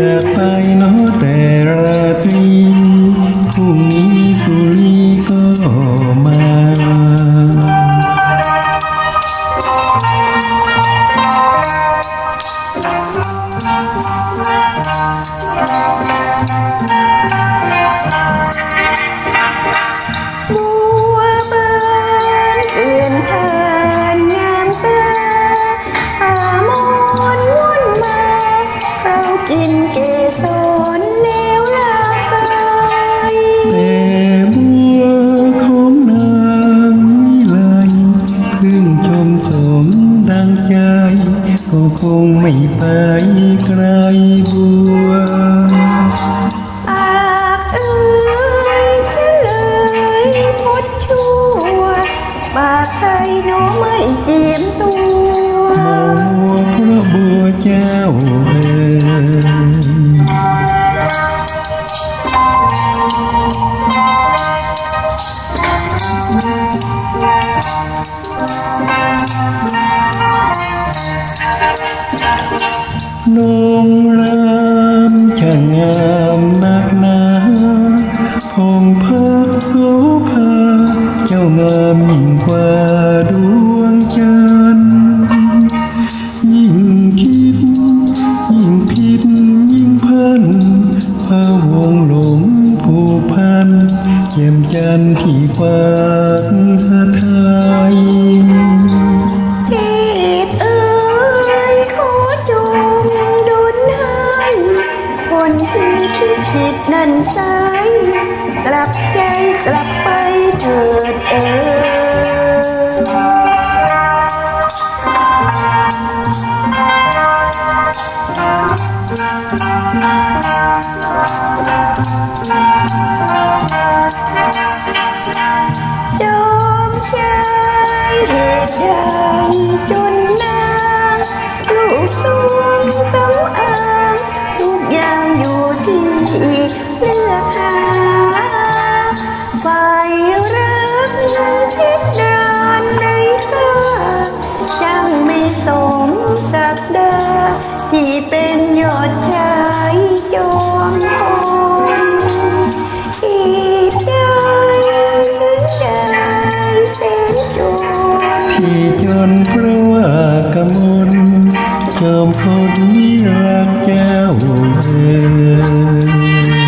จากไปางใจ ก็คงไม่ไปไกลบัวปากเอ้ยเฉลยพดชั่วบาไทยหนูไม่เจีมตัวบั นงรามช่างงามนักหนาคงพระโสภาเจ้างามยิ่งกว่าดวงจันทร์ยิ่งคิด ยิ่งผิดยิ่งพันพระวงหลงผูกพันเยี่ยมจันทร์ที่ฝากพระไนที่คิดผิดนั้นสายกลับใจกลับไปเถิดเอ่ยจอมชายเหตุใด เป็นยอดชายจอมพลอีกใจใจเป็นจนพี่จนเพราะว่ากมลจอมพลนี้รักเจ้าเอง